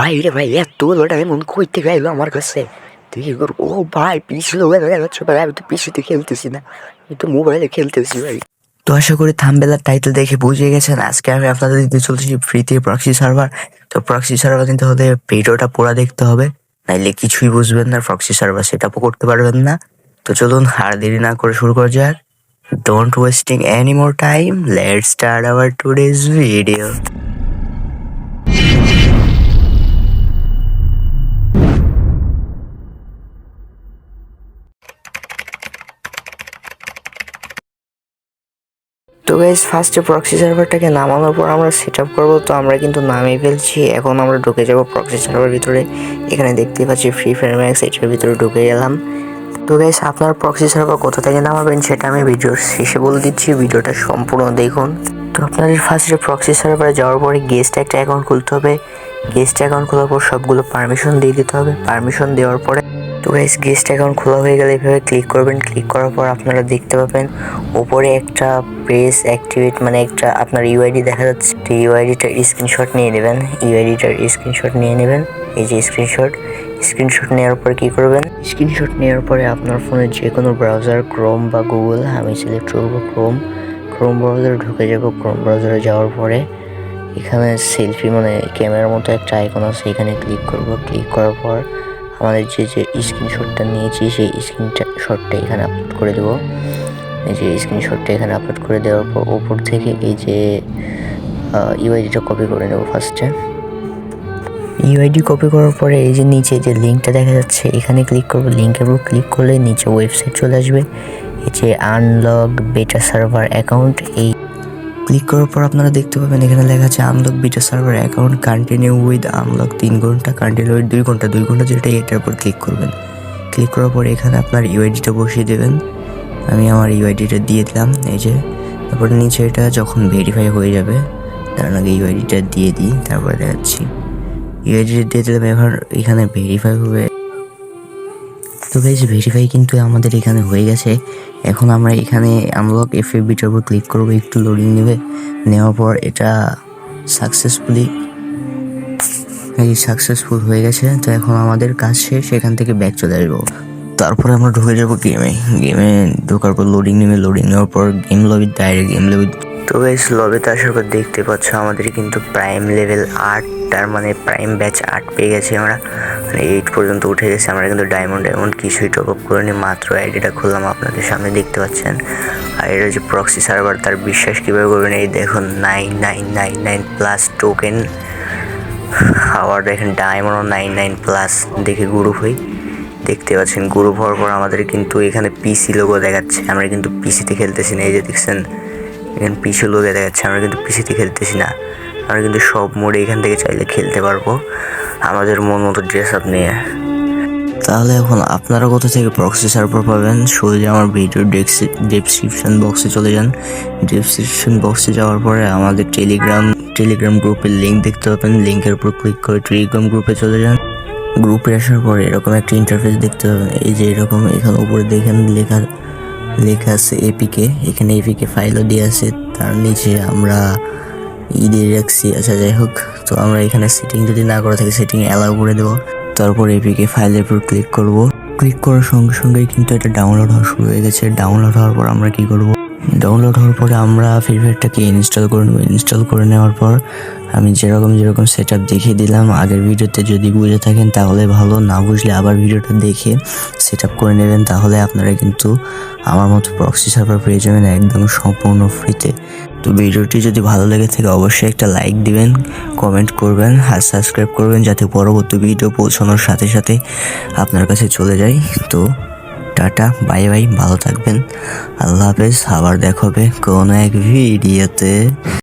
ভাই রে ভাই, এত লোটা এমন করতে গেলো আমার কাছে। তুই ও ভাই পিছলো আমি তো পিছুতে খেলতেছি না। আমি তো মোবাইলে খেলতেছি ভাই। তো আশা করি থামবেলার টাইটেল দেখে বুঝে গেছেন, আজকে আমি আপনাদের দিতে চলছি ফ্রিতে প্রক্সি সার্ভার তো প্রক্সি সার্ভার কিন্তু হলে ভিডিওটা পুরো দেখতে হবে, নাইলে কিছুই বুঝবেন না প্রক্সি সার্ভার সেট আপও করতে পারবেন না। তো চলুন আর দেরি না করে শুরু করা যাক। Don't wasting any more time let start our today's video তো গাইজ ফার্স্টে প্রক্সি সার্ভারটাকে নামানোর পর আমরা সেট আপ করব। তো আমরা কিন্তু নামিয়ে ফেলছি। এখন আমরা ঢুকে যাব প্রক্সি সার্ভার ভিতরে। এখানে দেখতে পাচ্ছি ফ্রি ফায়ার ম্যাক্স এটার ভিতরে ঢুকে গেলাম। তো গাইজ আপনার প্রক্সি সার্ভার কোথা থেকে নামাবেন সেটা আমি ভিডিওর শেষে বলে দিচ্ছি। ভিডিওটা সম্পূর্ণ দেখুন। তো আপনাদের ফার্স্টে প্রক্সি সার্ভারে যাওয়ার পরে গেস্ট একটা অ্যাকাউন্ট খুলতে হবে। গেস্ট অ্যাকাউন্ট খোলার পর সবগুলো পারমিশন দিয়ে দিতে হবে। পারমিশন দেওয়ার পরে তো গাইস গেস্ট অ্যাকাউন্ট খোলা হয়ে গেলে এভাবে ক্লিক করবেন। ক্লিক করার পর আপনারা দেখতে পাবেন, উপরে একটা প্রেস অ্যাক্টিভেট মানে একটা আপনার ইউআইডি দেখা যাচ্ছে। তো ইউআইডিটার স্ক্রিনশট নিয়ে নেবেন। ইউআইডিটার স্ক্রিনশট নিয়ে নেবেন। এই যে স্ক্রিনশট স্ক্রিনশট নেওয়ার পর কি করবেন? স্ক্রিনশট নেওয়ার পরে আপনার ফোনে যে কোনো ব্রাউজার ক্রোম বা গুগল আমি সিলেক্ট করব ক্রোম ক্রোম ব্রাউজারে ঢুকে যাব। ক্রোম ব্রাউজারে যাওয়ার পরে এখানে সেলফি মানে ক্যামেরার মতো একটা আইকন আছে। এখানে ক্লিক করব। ক্লিক করার পর আমাদের যে যে স্ক্রিনশটটা নিয়েছি, সেই স্ক্রিনটা শটটা এখানে আপলোড করে দেবো। এই যে স্ক্রিনশটটা এখানে আপলোড করে দেওয়ার পর ওপর থেকে এই যে ইউআইডিটা কপি করে নেব ফার্স্টে ইউআইডি কপি করার পরে এই যে নিচে যে লিঙ্কটা দেখা যাচ্ছে, এখানে ক্লিক করব। লিঙ্কের উপর ক্লিক করলে নিচে ওয়েবসাইট চলে আসবে। এই যে আনলক বেটা সার্ভার অ্যাকাউন্ট এই ক্লিক করার পর আপনারা দেখতে পাবেন এখানে লেখা আছে unlock beta server account continue with unlock তিন ঘণ্টা কন্টিনিউ উইথ দুই ঘণ্টা দুই ঘণ্টা যেটা এটার উপর ক্লিক করবেন। ক্লিক করার পর এখানে আপনার ইউআইডিটা বসিয়ে দেবেন। আমি আমার ইউআইডিটা দিয়ে দিলাম, এই যে। তারপর নিচে এটা যখন ভেরিফাই হয়ে যাবে, তার আগে ইউআইডিটা দিয়ে দিই, তারপরে দেখাচ্ছি। ইউআইডিটা দিয়ে দিলাম, এবার এখানে ভেরিফাই হবে। তো গাইজ ভেরিফাই কিন্তু আমাদের এখানে হয়ে গেছে। এখন আমরা এখানে আনলক এফ বিটার উপর ক্লিক করব, একটু লোডিং নেবে। নেওয়ার পর এটা সাকসেসফুলি এই সাকসেসফুল হয়ে গেছে। তো এখন আমাদের কাজ শেষ, এখান থেকে ব্যাক চলে আসব। তারপরে আমরা ঢুকে যাব গেমে গেমে ঢোকার পর লোডিং নেবে। লোডিং নেওয়ার পর game lobby direct game lobby তো গাইজ লবিতে আসার পর দেখতে পাচ্ছ আমাদের কিন্তু প্রাইম লেভেল আট, তার মানে প্রাইম ব্যাচ আট পেয়ে গেছি আমরা। এইট পর্যন্ত উঠে গেছে। আমরা কিন্তু ডায়মন্ড ডায়মন্ড কিছুই টপ আপ করিনি, মাত্র আইডিটা খুললাম আপনাদের সামনে, দেখতে পাচ্ছেন। আর এটা যে প্রক্সি সার্ভার তার বিশ্বাস কীভাবে করবেন? এই দেখুন nine nine nine nine plus token আবার দেখেন ডায়মন্ড নাইন নাইন প্লাস দেখে গ্রুপ হই। দেখতে পাচ্ছেন গ্রুপ হওয়ার পর আমাদের কিন্তু এখানে পিসি লোগো দেখাচ্ছে। আমরা কিন্তু পিসিতে খেলতেছি না, এই যে দেখছেন, এখানে পিসি লোগো দেখাচ্ছে, আমরা কিন্তু পিসিতে খেলতেছি না। আমরা কিন্তু সব মোডে এখান থেকে চাইলে খেলতে পারব। আমাদের মন মতো ড্রেস আপ নিয়ে। তাহলে এখন আপনারা কোথা থেকে প্রক্সি সার্ভার পাবেন? সোজা আমার ভিডিও ডেসক্রিপশন বক্সে চলে যান। ডেসক্রিপশন বক্সে যাওয়ার পরে আমাদের টেলিগ্রাম টেলিগ্রাম গ্রুপের লিঙ্ক দেখতে পাবেন। লিঙ্কের উপর ক্লিক করে টেলিগ্রাম গ্রুপে চলে যান। গ্রুপে আসার পরে এরকম একটা ইন্টারফেস দেখতে পাবেন। এই যে এরকম এখানে উপরে দেখেন লেখা লেখা আছে এপিকে এখানে এপিকে ফাইলও দিয়ে আছে। তার নিচে আমরা ঈদের রাখছি। আচ্ছা যাই হোক। তো আমরা এখানে সেটিং যদি না করে থাকি সেটিং অ্যালাউ করে দেবো। তারপর এপিকে ফাইলের উপর ক্লিক করব। ক্লিক করার সঙ্গে সঙ্গেই কিন্তু এটা ডাউনলোড হওয়া শুরু হয়ে গেছে। ডাউনলোড হওয়ার পর আমরা কি করব? ডাউনলোড হওয়ার পরে আমরা ফ্রি ইনস্টল করে নেব ইনস্টল করে নেওয়ার পর আমি যেরকম যেরকম সেট আপ দেখিয়ে দিলাম, আগের ভিডিওতে যদি বুঝে থাকেন তাহলে ভালো, না বুঝলে আবার ভিডিওটা দেখে সেট আপ করে নেবেন, তাহলে আপনারা কিন্তু আমার মতো প্রক্সি সার্ভার পেয়ে যাবেন একদম সম্পূর্ণ ফ্রিতে তো ভিডিওটি যদি ভালো লেগে থাকে অবশ্যই একটা লাইক দিবেন কমেন্ট করবেন আর সাবস্ক্রাইব করবেন যাতে পরবর্তী ভিডিও পৌঁছানোর সাথে সাথে আপনার কাছে চলে যায়। তো টাটা বাই বাই ভালো থাকবেন। আল্লাহ হাফেজ আবার দেখাবে কোনো এক ভিডিওতে।